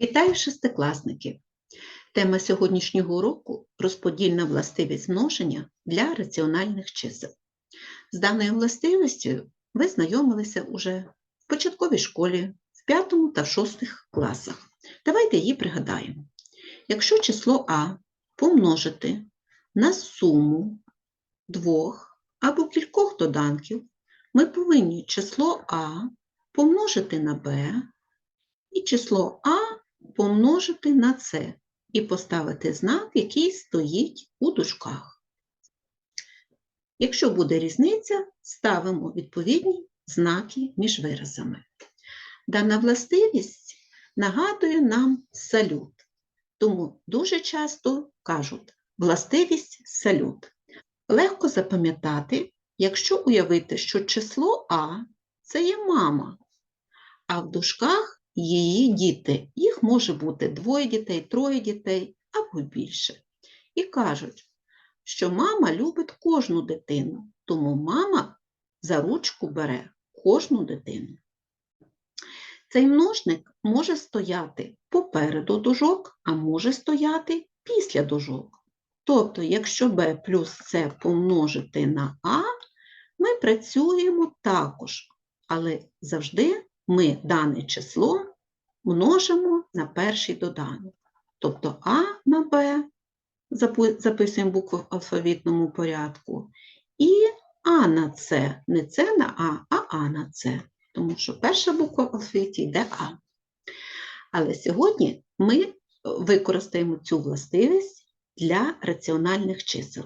Вітаю шестикласники! Тема сьогоднішнього уроку розподільна властивість множення для раціональних чисел. З даною властивістю ви знайомилися уже в початковій школі, в 5 та в 6 класах. Давайте її пригадаємо. Якщо число А помножити на суму двох або кількох доданків, ми повинні число А помножити на Б і число А помножити на С і поставити знак, який стоїть у дужках. Якщо буде різниця, ставимо відповідні знаки між виразами. Дана властивість нагадує нам салют, тому дуже часто кажуть властивість салют. Легко запам'ятати, якщо уявити, що число А це є мама, а в дужках її діти. Їх може бути двоє дітей, троє дітей або більше. І кажуть, що мама любить кожну дитину, тому мама за ручку бере кожну дитину. Цей множник може стояти попереду дужок, а може стояти після дужок. Тобто, якщо b плюс c помножити на а, ми працюємо також, але завжди ми дане число множимо на перший доданок. Тобто А на Б записуємо букву в алфавітному порядку, і А на С, не С на А, а А на С, тому що перша буква в алфавіті йде А. Але сьогодні ми використаємо цю властивість для раціональних чисел.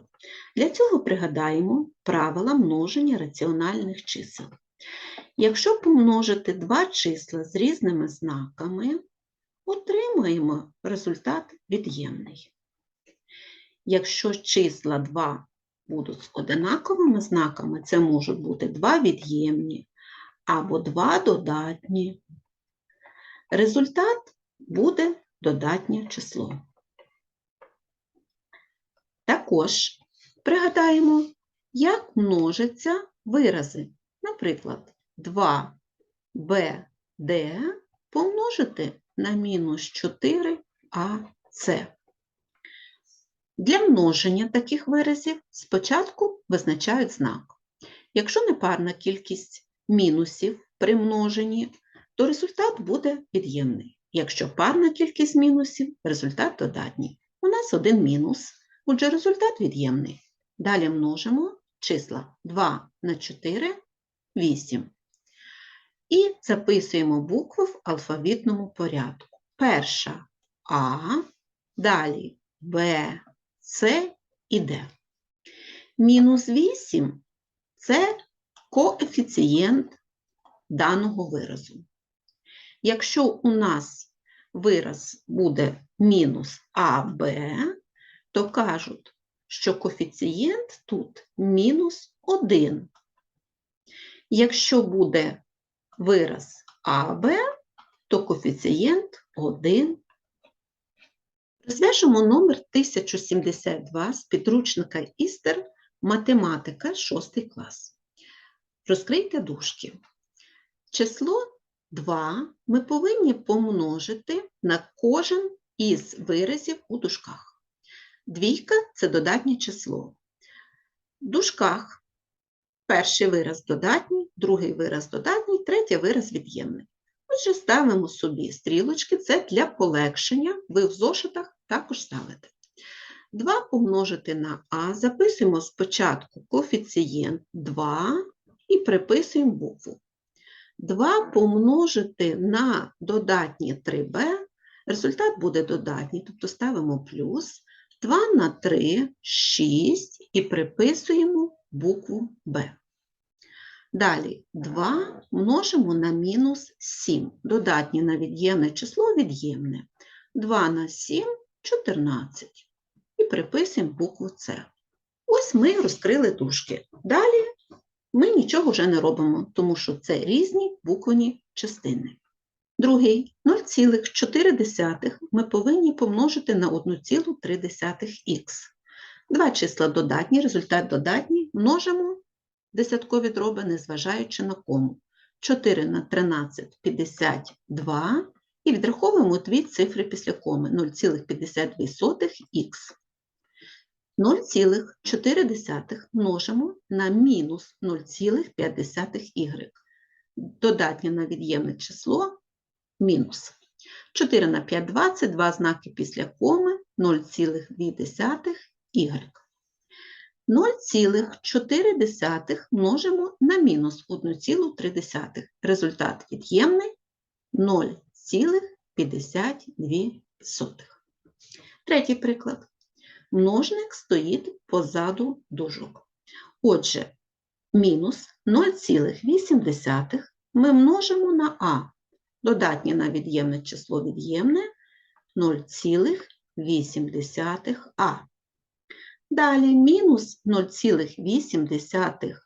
Для цього пригадаємо правила множення раціональних чисел. Якщо помножити два числа з різними знаками, отримуємо результат від'ємний. Якщо числа 2 будуть з одинаковими знаками, це можуть бути два від'ємні або два додатні. Результат буде додатнє число. Також пригадаємо, як множаться вирази. Наприклад, 2bd помножити на мінус 4ac. Для множення таких виразів спочатку визначають знак. Якщо непарна кількість мінусів при множенні, то результат буде від'ємний. Якщо парна кількість мінусів, результат додатній. У нас один мінус, отже, результат від'ємний. Далі множимо числа 2 на 4 8. І записуємо букви в алфавітному порядку. Перша А, далі Б, С і Д. Мінус 8 це коефіцієнт даного виразу. Якщо у нас вираз буде мінус АБ, то кажуть, що коефіцієнт тут мінус 1. Якщо буде вираз АБ, то коефіцієнт 1. Розв'яжемо номер 1072 з підручника Істер математика 6 клас. Розкрийте дужки. Число 2 ми повинні помножити на кожен із виразів у дужках. Двійка це додатнє число. В дужках Перший вираз додатній, другий вираз додатній, третій вираз від'ємний. Отже, ставимо собі стрілочки, це для полегшення, ви в зошитах також ставите. 2 помножити на А, записуємо спочатку коефіцієнт 2 і приписуємо букву. 2 помножити на додатні 3b, результат буде додатній, тобто ставимо плюс. 2 на 3 6 і приписуємо букву Б. Далі 2 множимо на мінус 7. Додатнє на від'ємне число від'ємне. 2 на 7 14. І приписуємо букву С. Ось ми розкрили дужки. Далі ми нічого вже не робимо, тому що це різні буквені частини. Другий 0,4 ми повинні помножити на 1,3х. Два числа додатні, результат додатній, множимо десяткові дроби, незважаючи на кому. 4 на 13 – 52, і відраховуємо дві цифри після коми 0,52х. 0,4 множимо на мінус 0,5y. Додатнє на від'ємне число мінус. 4 на 5 – 20, два знаки після коми 0,2y. 0,4 множимо на мінус 1,3. Результат від'ємний 0,52. Третій приклад. Множник стоїть позаду дужок. Отже, мінус 0,8 ми множимо на а. Додатнє на від'ємне число від'ємне 0,8а. Далі мінус 0,8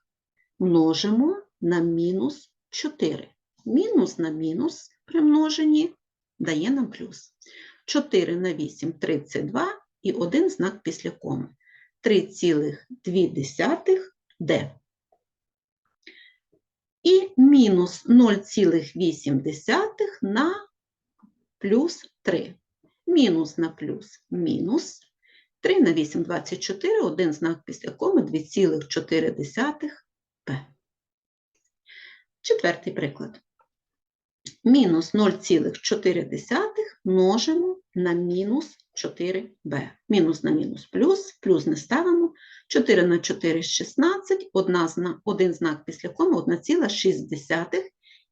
множимо на мінус 4. Мінус на мінус при множенні дає нам плюс. 4 на 8 – 32 і один знак після коми. 3,2 d. І мінус 0,8 на плюс 3. Мінус на плюс мінус. 3 на 8 – 24, один знак після коми 2,4 p. Четвертий приклад. Мінус 0,4 множимо на мінус 4b. Мінус на мінус плюс, плюс не ставимо. 4 на 4 – 16, одна один знак після коми 1,6.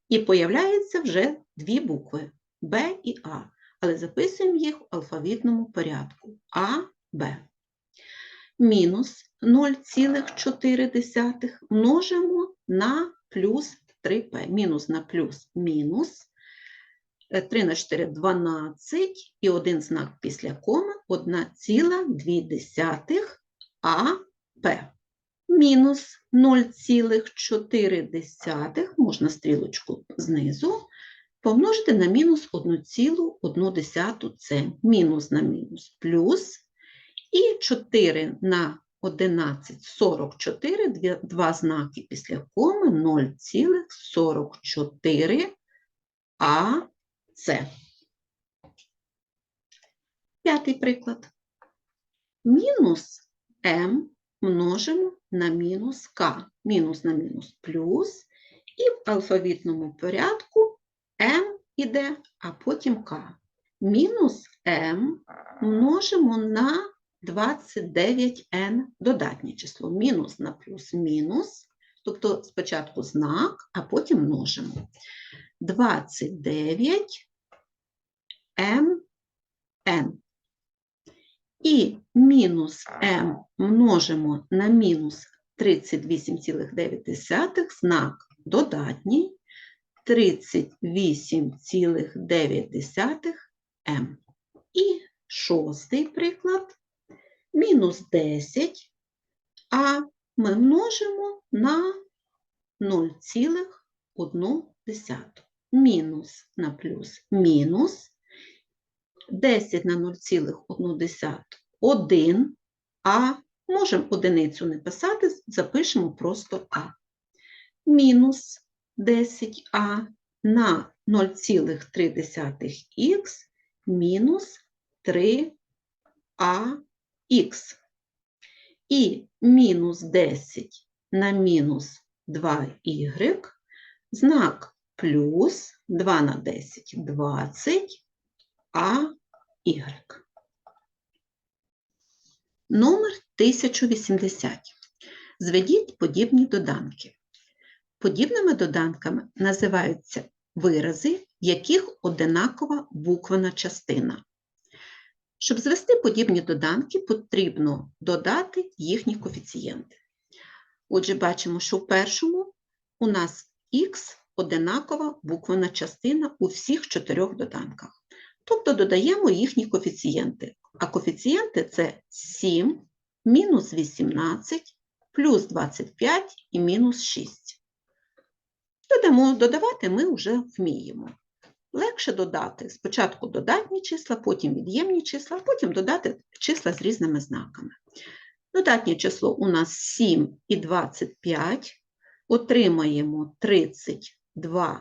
І появляються вже дві букви Б і А. Але записуємо їх в алфавітному порядку. А, Б. Мінус 0,4 множимо на плюс 3p. Мінус на плюс мінус. 3 на 4 – 12, і один знак після коми 1,2 АП. Мінус 0,4, можна стрілочку знизу, помножити на мінус 1,1 це мінус на мінус плюс, і 4 на 11 – 44, дві- два знаки після коми 0,44 АЦ. П'ятий приклад. Мінус М множимо на мінус К. Мінус на мінус плюс. І в алфавітному порядку М іде, а потім К. Мінус М множимо на 29n додатнє число. Мінус на плюс мінус. Тобто спочатку знак, а потім множимо. 29 mn. І мінус m множимо на мінус 38,9, знак додатній 38,9 m. І шостий приклад мінус 10, а ми множимо на 0,1. Мінус на плюс мінус. 10 на 0,1 – 1, а можемо одиницю не писати, запишемо просто а. Мінус 10а на 0,3х мінус 3ах. І мінус 10 на мінус 2y, знак плюс 2 на 10 – 20, а y. Номер 1080. Зведіть подібні доданки. Подібними доданками називаються вирази, в яких одинакова буквена частина. Щоб звести подібні доданки, потрібно додати їхні коефіцієнти. Отже, бачимо, що в першому у нас х одинакова буквена частина у всіх чотирьох доданках. Тобто додаємо їхні коефіцієнти. А коефіцієнти це 7, мінус 18, плюс 25 і мінус 6. Додамо, додавати ми вже вміємо. Легше додати спочатку додатні числа, потім від'ємні числа, потім додати числа з різними знаками. Додатнє число у нас 7 і 25, отримаємо 32х,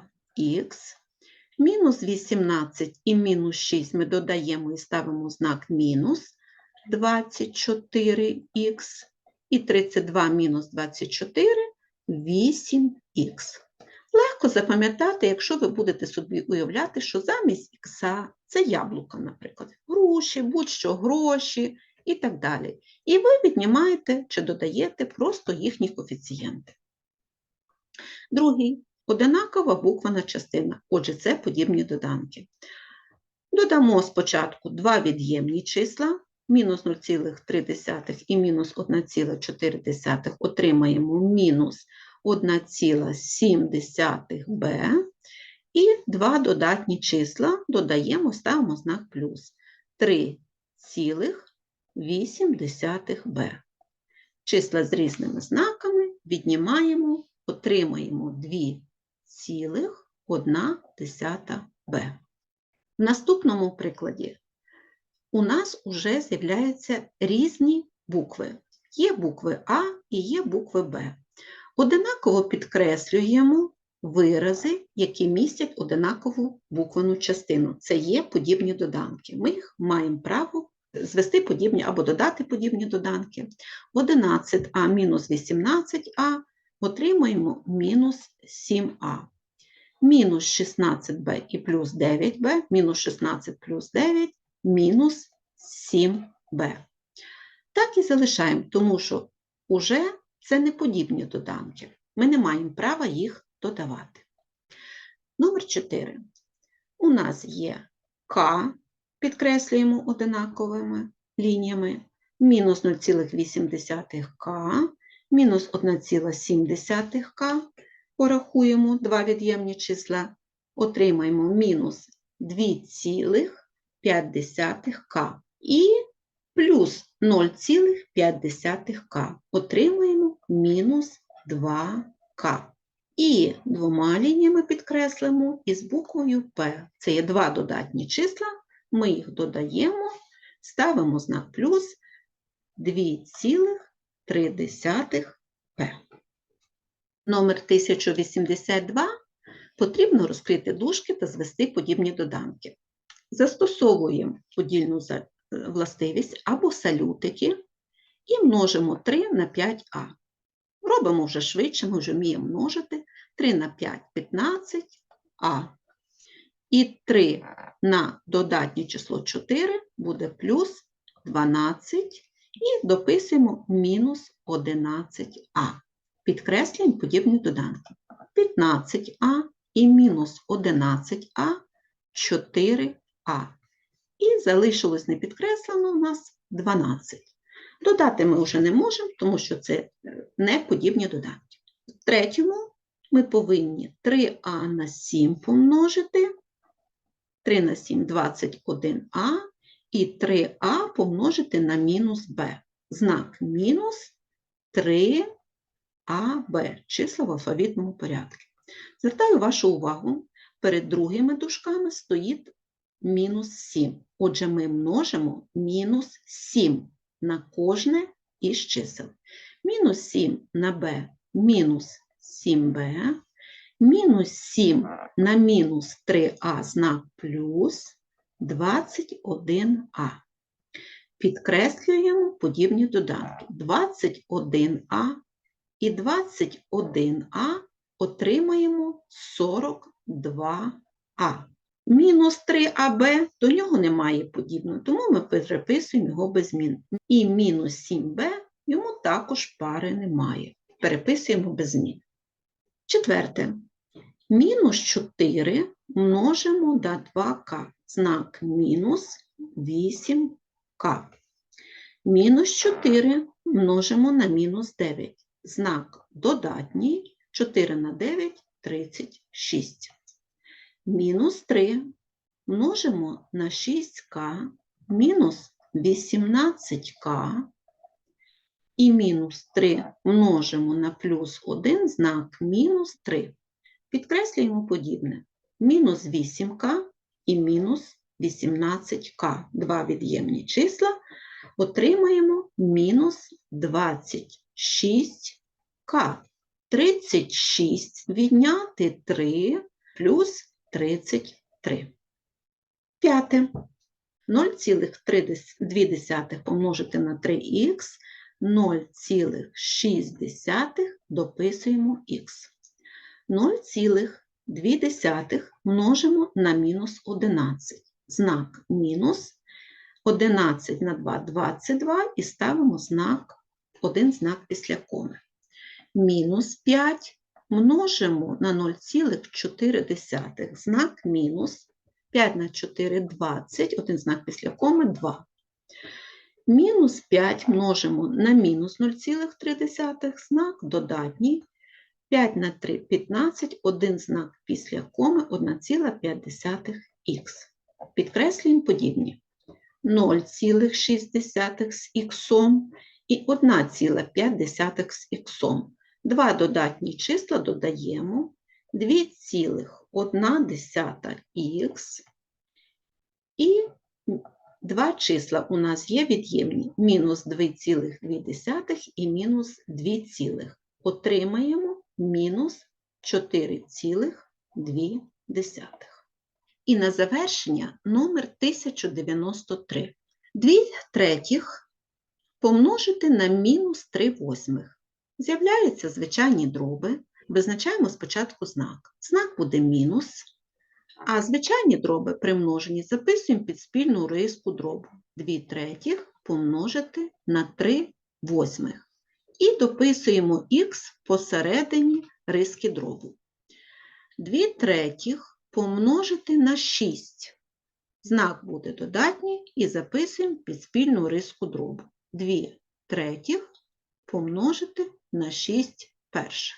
Мінус 18 і мінус 6 ми додаємо і ставимо знак мінус 24х. І 32 мінус 24 – 8х. Легко запам'ятати, якщо ви будете собі уявляти, що замість ікса це яблука, наприклад, груші, будь-що гроші і так далі. І ви віднімаєте чи додаєте просто їхні коефіцієнти. Другий одинакова буквена частина. Отже, це подібні доданки. Додамо спочатку два від'ємні числа, мінус 0,3 і мінус 1,4, отримаємо мінус 1,7b. І два додатні числа додаємо, ставимо знак плюс 3,8b. Числа з різними знаками віднімаємо, отримаємо 2,1b. В наступному прикладі у нас вже з'являються різні букви. Є букви А і є букви Б. Одинаково підкреслюємо вирази, які містять одинакову буквену частину. Це є подібні доданки. Ми їх маємо право звести подібні або додати подібні доданки. 11а мінус 18а отримаємо мінус 7а. Мінус 16b і плюс 9b, мінус 16 плюс 9, мінус 7b. Так і залишаємо, тому що вже це не подібні доданки. Ми не маємо права їх додавати. Номер 4. У нас є К, підкреслюємо одинаковими лініями, мінус 0,8К, мінус 1,7К, порахуємо два від'ємні числа, отримаємо мінус 2,5К і плюс 0,5К. Отримаємо мінус 2К. І двома лініями підкреслимо із буквою П. Це є два додатні числа, ми їх додаємо, ставимо знак плюс 2,3П. Номер 1082 потрібно розкрити дужки та звести подібні доданки. Застосовуємо подільну властивість або салютики і множимо 3 на 5а. Робимо вже швидше, ми вже вміємо множити 3 на 5 15а. І 3 на додатнє число 4 буде плюс 12 і дописуємо мінус 11а. Підкреслюємо подібні доданки. 15а і мінус 11а 4а. І залишилось непідкреслено у нас 12. Додати ми вже не можемо, тому що це не подібні доданки. В третьому ми повинні 3а на 7 помножити, 3 на 7 21а, і 3а помножити на мінус b. Знак мінус 3аб, числа в алфавітному порядку. Звертаю вашу увагу, перед другими дужками стоїть мінус 7. Отже, ми множимо мінус 7 на кожне із чисел. Мінус 7 на b мінус 7b, мінус 7 на мінус 3а знак плюс 21а. Підкреслюємо подібні доданки. 21а і 21а отримаємо 42а. Мінус 3АБ, до нього немає подібного, тому ми переписуємо його без змін. І мінус 7Б йому також пари немає. Переписуємо без змін. Четверте. Мінус 4 множимо на 2К. Знак мінус 8К. Мінус 4 множимо на мінус 9. Знак додатній 4 на 9 36. Мінус 3 множимо на 6К, мінус 18К, і мінус 3 множимо на плюс 1 знак мінус 3. Підкреслюємо подібне. Мінус 8К і мінус 18К. Два від'ємні числа. Отримаємо мінус 26К. 36 відняти 3 плюс 36. 3. П'яте. 0,2 помножити на 3х, 0,6 дописуємо х. 0,2 множимо на мінус 11. Знак мінус 11 на 2 – 22 і ставимо знак, один знак після коми. Мінус 5 множимо на 0,4, знак мінус 5 на 4 – 20, один знак після коми – 2. Мінус 5 множимо на мінус 0,3, знак додатній. 5 на 3 – 15, один знак після коми 1,5х. Підкреслюємо подібні. 0,6 з іксом і 1,5 з іксом. Два додатні числа додаємо 2,1х і два числа у нас є від'ємні мінус 2,2 і мінус 2, цілих. отримаємо мінус 4,2. І на завершення номер 1093. 2 третіх помножити на мінус 3 восьмих. З'являються звичайні дроби. Визначаємо спочатку знак. Знак буде мінус, а звичайні дроби при множенні записуємо під спільну риску дробу. 2 третіх помножити на 3 восьмих. І дописуємо х посередині риски дробу. 2 третіх помножити на 6. Знак буде додатній і записуємо під спільну риску дробу. 2 третіх помножити на 6 перших.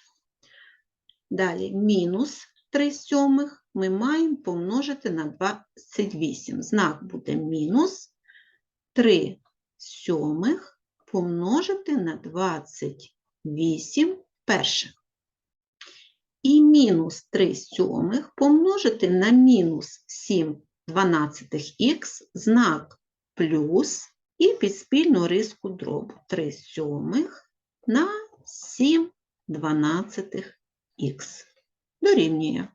Далі мінус 3 сьомих ми маємо помножити на 28. Знак буде мінус 3 сьомих помножити на 28 перших. І мінус 3 сьомих помножити на мінус 7 дванадцятих х, знак плюс і під спільну риску дробу 3 сьомих на 7 дванадцятих х. Дорівнює.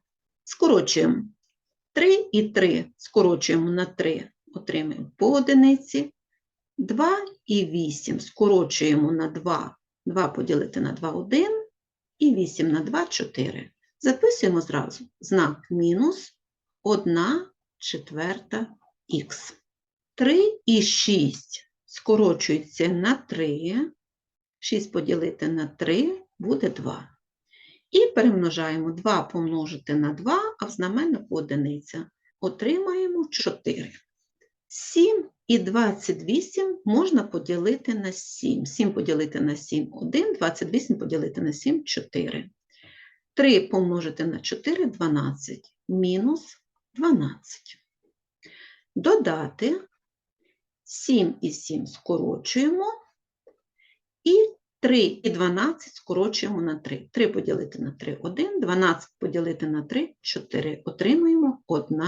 Скорочуємо 3 і 3 скорочуємо на 3, отримаємо по одиниці. 2 і 8 скорочуємо на 2, 2 поділити на 2 – 1, і 8 на 2 – 4. Записуємо зразу знак мінус 1 четверта х. 3 і 6 скорочуються на 3, 6 поділити на 3 буде 2. І перемножаємо 2 помножити на 2, а в знаменнику одиниця. Отримаємо 4. 7 і 28 можна поділити на 7. 7 поділити на 7 – 1, 28 поділити на 7 – 4. 3 помножити на 4 – 12, мінус 12. Додати 7 і 7 скорочуємо, і 3 і 12 скорочуємо на 3. 3 поділити на 3 – 1, 12 поділити на 3 – 4. Отримуємо 1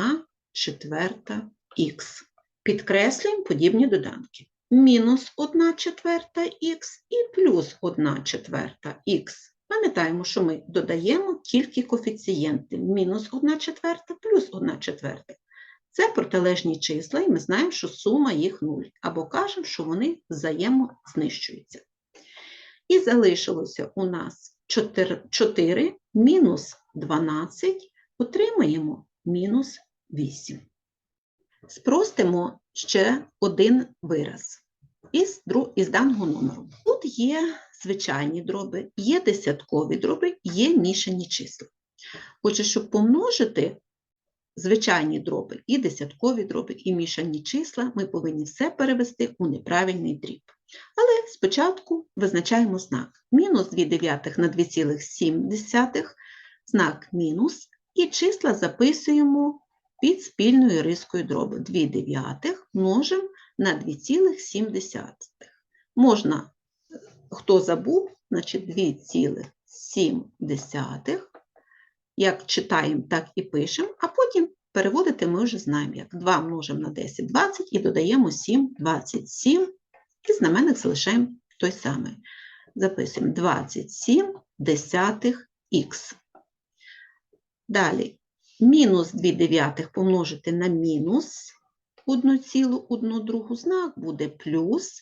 четверта х. Підкреслюємо подібні доданки. Мінус 1 четверта х і плюс 1 четверта х. Пам'ятаємо, що ми додаємо тільки коефіцієнти. Мінус 1 четверта плюс 1 четверта. Це протилежні числа, і ми знаємо, що сума їх 0. Або кажемо, що вони взаємознищуються. І залишилося у нас 4, 4 мінус 12, отримаємо мінус 8. Спростимо ще один вираз із, із даного номеру. Тут є звичайні дроби, є десяткові дроби, є мішані числа. Отже, щоб помножити звичайні дроби, і десяткові дроби, і мішані числа, ми повинні все перевести у неправильний дріб. Але спочатку визначаємо знак. Мінус 2 дев'ятих на 2,7, знак мінус, і числа записуємо під спільною рискою дроби. 2 дев'ятих множимо на 2,7. Можна, хто забув, значить 2,7, як читаємо, так і пишемо, а потім переводити ми вже знаємо, як 2 множимо на 10, 20 і додаємо 7, 27, і знаменник залишаємо той самий. Записуємо 27 десятих х. Далі мінус 2 дев'ятих помножити на мінус 1,1 другу знак буде плюс.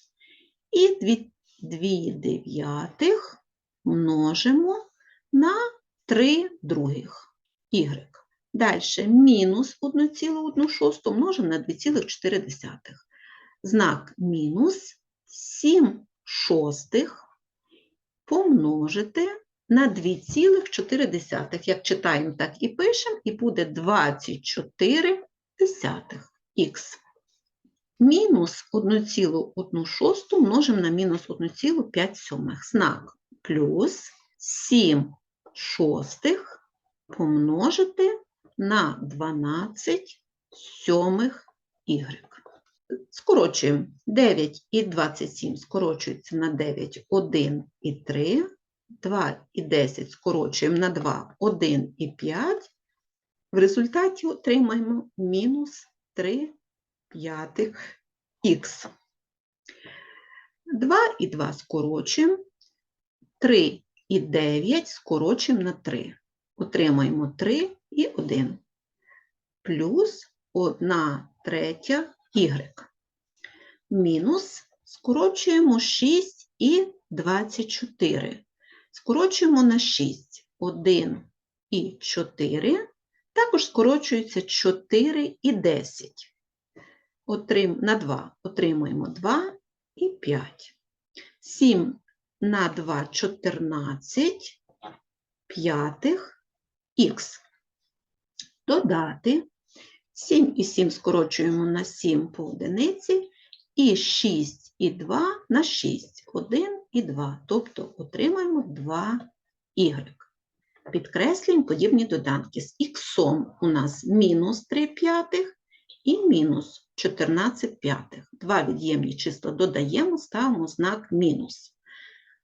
І 2, 2 дев'ятих множимо на 3 других y. Далі мінус 1,1 шосту множимо на 2,4. Знак мінус 7 шостих помножити на 2,4. Як читаємо, так і пишемо, і буде 24 десятих х. Мінус 1,1 шосту множимо на мінус 1,5 сьомих. Знак плюс 7 шостих помножити на 12 сьомих y. Скорочуємо 9 і 27 скорочується на 9, 1 і 3, 2 і 10 скорочуємо на 2, 1 і 5. В результаті отримаємо мінус 3 п'ятих х. 2 і 2 скорочуємо, 3 і 9 скорочуємо на 3. Отримаємо 3 і 1 плюс 1 третя y. Мінус скорочуємо 6 і 24. Скорочуємо на 6. 1 і 4. Також скорочується 4 і 10. Отрим... На 2 отримуємо 2 і 5. 7 на 2 – 14 п'ятих х. Додати 7 і 7 скорочуємо на 7 по одиниці, і 6 і 2 на 6, 1 і 2, тобто отримаємо 2 y. Підкреслюємо подібні доданки. З х у нас мінус 3 п'ятих і мінус 14 п'ятих. Два від'ємні числа додаємо, ставимо знак мінус.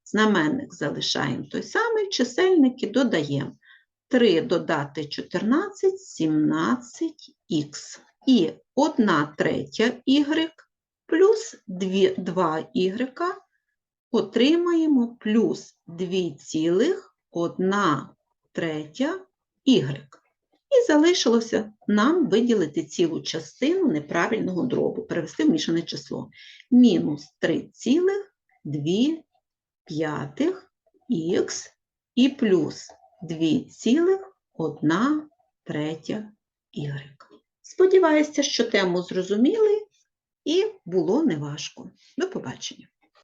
Знаменник залишаємо той самий, чисельники додаємо. 3 додати 14, 17х. І 1 третя y плюс 2y отримаємо плюс 2,1 третя y. І залишилося нам виділити цілу частину неправильного дробу, перевести в мішане число. Мінус 3,2 п'ятих х і плюс 2,1 третя y. Сподіваюся, що тему зрозуміли і було неважко. До побачення.